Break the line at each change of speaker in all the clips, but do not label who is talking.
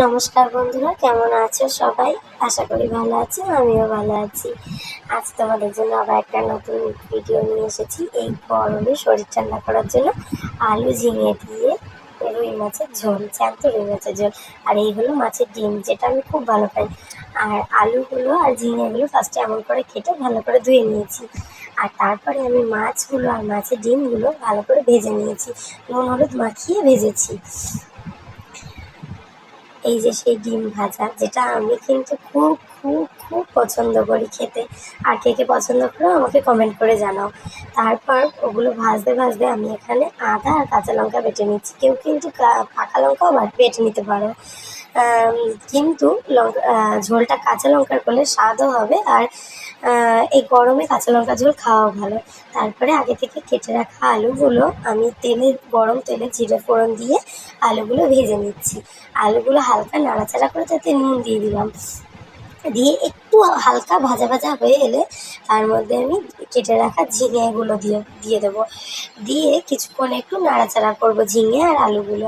নমস্কার বন্ধুরা, কেমন আছো সবাই? আশা করি ভালো আছো, আমিও ভালো আছি। আজ তোমাদের জন্য আবার একটা নতুন ভিডিও নিয়ে এসেছি। এই গরমে শরীর ঠান্ডা করার জন্য আলু ঝিঙে দিয়ে রুই মাছের ঝোল জ্যান্ত রুই মাছের ঝোল। আর এই হলো মাছের ডিম, যেটা আমি খুব ভালো পাই। আর আলুগুলো আর ঝিঙেগুলো ফার্স্টে এমন করে কেটে ভালো করে ধুয়ে নিয়েছি। আর তারপরে আমি মাছগুলো আর মাছের ডিমগুলো ভালো করে ভেজে নিয়েছি। নুন, হলুদ মাখিয়ে ভেজেছি। এই যে সেই ডিম ভাজা, যেটা আমি কিন্তু খুব খুব খুব পছন্দ করি খেতে। আর কে কে পছন্দ করো আমাকে কমেন্ট করে জানাও। তারপর ওগুলো ভাজতে ভাজতে আমি এখানে আদা আর কাঁচা লঙ্কা বেটে নিচ্ছি। কেউ কিন্তু পাকা লঙ্কাও বেটে নিতে পারো। কিন্তু লঙ্কা ঝোলটা কাঁচা লঙ্কার করলে স্বাদও হবে। আর এই গরমে কাঁচা লঙ্কা ঝোল খাওয়াও ভালো। তারপরে আগে থেকে কেটে রাখা আলুগুলো আমি তেলে, গরম তেলে জিরে ফোড়ন দিয়ে আলুগুলো ভেজে নিচ্ছি। আলুগুলো হালকা নাড়াচাড়া করে তাতে নুন দিয়ে দিলাম। দিয়ে একটু হালকা ভাজা ভাজা হয়ে এলে তার মধ্যে আমি কেটে রাখা ঝিঙেগুলো দিয়ে দিয়ে দেবো। দিয়ে কিছুক্ষণ একটু নাড়াচাড়া করব ঝিঙে আর আলুগুলো।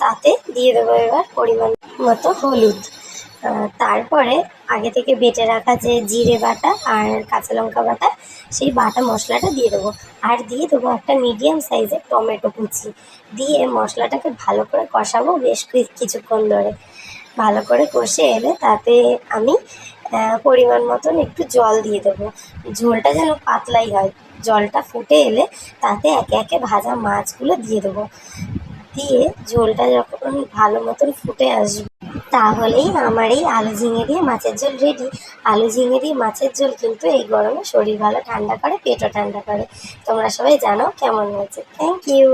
তাতে দিয়ে দেবো এবার পরিমাণ মতো হলুদ। তারপরে আগে থেকে বেটে রাখা যে জিরে বাটা আর কাঁচা লঙ্কা বাটা, সেই বাটা মশলাটা দিয়ে দেবো। আর দিয়ে দেবো একটা মিডিয়াম সাইজের টমেটো কুচি। দিয়ে মশলাটাকে ভালো করে কষাবো বেশ কিছুক্ষণ ধরে। ভালো করে কষে এলে তাতে আমি পরিমাণ মতন একটু জল দিয়ে দেবো। ঝোলটা যেন পাতলাই হয়। জলটা ফুটে এলে তাতে একে একে ভাজা মাছগুলো দিয়ে দেবো। দিয়ে ঝোলটা যখন ভালো মতন ফুটে আসবে তাহলেই আমার এই আলু ঝিঙে দিয়ে মাছের ঝোল রেডি আলু ঝিঙে দিয়ে মাছের ঝোল কিন্তু এই গরমে শরীর ভালো ঠান্ডা করে, পেটও ঠান্ডা করে। তোমরা সবাই জানো কেমন হয়েছে। Thank you